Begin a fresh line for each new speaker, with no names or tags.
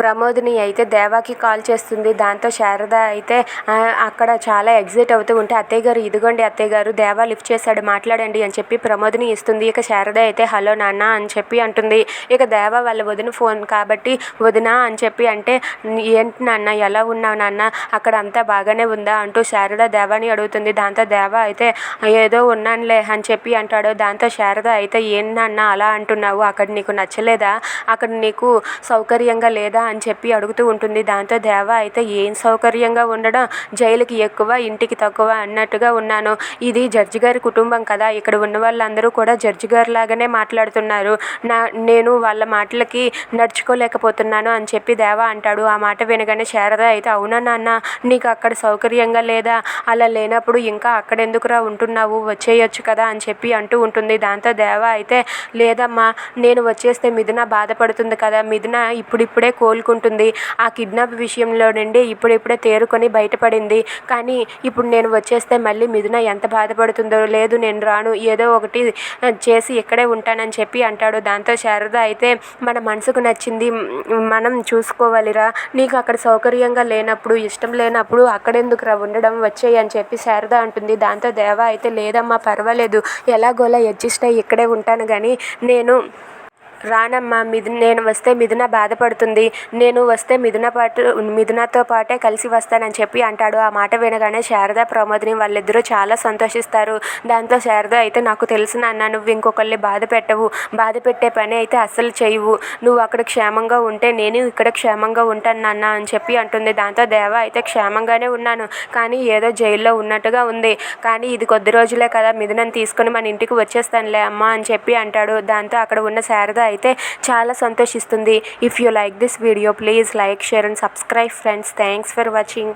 ప్రమోదిని అయితే దేవాకి కాల్ చేస్తుంది. దాంతో శారద అయితే అక్కడ చాలా ఎగ్జైట్ అవుతూ ఉంటే అత్తయ్య గారు ఇదిగోండి అత్తయ్య గారు దేవా లిఫ్ట్ చేశాడు మాట్లాడండి అని చెప్పి ప్రమోదిని ఇస్తుంది. ఇక శారద అయితే హలో నాన్న అని చెప్పి అంటుంది. ఇక దేవా వాళ్ళ వదిన ఫోన్ కాబట్టి వదిన అని చెప్పి అంటే ఏంటి నాన్న ఎలా ఉన్నావు నాన్న? అక్కడ అంతా బాగానే ఉందా? అంటూ శారద దేవాని అడుగుతుంది. దాంతో దేవ అయితే ఏదో ఉన్నానులే అని చెప్పి అంటాడు. దాంతో శారద అయితే ఏం నాన్న అలా అంటున్నావు? అక్కడ నీకు నచ్చలేదా? అక్కడ నీకు సౌకర్యంగా లేదా? అని చెప్పి అడుగుతూ ఉంటుంది. దాంతో దేవ అయితే ఏం సౌకర్యంగా ఉండడం? జైలుకి ఎక్కువ ఇంటికి తక్కువ అన్నట్టుగా ఉన్నాను. ఇది జడ్జి గారి కుటుంబం కదా. ఇక్కడ ఉన్న వాళ్ళందరూ కూడా జడ్జి గారి లాగానే మాట్లాడుతున్నారు. నా నేను వాళ్ళ మాటలకి నడుచుకోలేకపోతున్నాను అని చెప్పి దేవా అంటాడు. ఆ మాట వినగానే శారద అయితే అవునా నాన్న? నీకు అక్కడ సౌకర్యంగా లేదా? అలా లేనప్పుడు ఇంకా అక్కడ ఎందుకురా ఉంటున్నావు? వచ్చేయొచ్చు కదా అని చెప్పి అంటూ ఉంటుంది. దాంతో దేవ అయితే లేదమ్మా నేను వచ్చేస్తే మిథున బాధపడుతుంది కదా. మిథున ఇప్పుడిప్పుడే కో కోలుకుంటుంది. ఆ కిడ్నాప్ విషయంలో నుండి ఇప్పుడిప్పుడే తేరుకొని బయటపడింది. కానీ ఇప్పుడు నేను వచ్చేస్తే మళ్ళీ మిథున ఎంత బాధపడుతుందో లేదు నేను రాను ఏదో ఒకటి చేసి ఇక్కడే ఉంటానని చెప్పి అంటాడు. దాంతో శారద అయితే మన మనసుకు నచ్చింది మనం చూసుకోవాలిరా నీకు అక్కడ సౌకర్యంగా లేనప్పుడు ఇష్టం లేనప్పుడు అక్కడెందుకురా ఉండడం వచ్చేయి అని చెప్పి శారద అంటుంది. దాంతో దేవ అయితే లేదమ్మా పర్వాలేదు ఎలాగోలా అడ్జస్ట్ అయ్యి ఇక్కడే ఉంటాను కానీ నేను రానమ్మా మిథు నేను వస్తే మిథున బాధపడుతుంది. నేను వస్తే మిథున పాటు మిథునతో పాటే కలిసి వస్తానని చెప్పి అంటాడు. ఆ మాట వినగానే శారద ప్రమోదిని వాళ్ళిద్దరూ చాలా సంతోషిస్తారు. దాంతో శారద అయితే నాకు తెలిసిన అన్న నువ్వు ఇంకొకరిని బాధ పెట్టవు. బాధ పెట్టే పని అయితే అస్సలు చేయవు. నువ్వు అక్కడ క్షేమంగా ఉంటే నేను ఇక్కడ క్షేమంగా ఉంటాను నాన్న అని చెప్పి అంటుంది. దాంతో దేవ అయితే క్షేమంగానే ఉన్నాను. కానీ ఏదో జైల్లో ఉన్నట్టుగా ఉంది. కానీ ఇది కొద్ది రోజులే కదా మిథునని తీసుకొని మన ఇంటికి వచ్చేస్తానులే అమ్మా అని చెప్పి అంటాడు. దాంతో అక్కడ ఉన్న శారద అయితే చాలా సంతోషిస్తుంది. If you like this video please like share and subscribe friends thanks for watching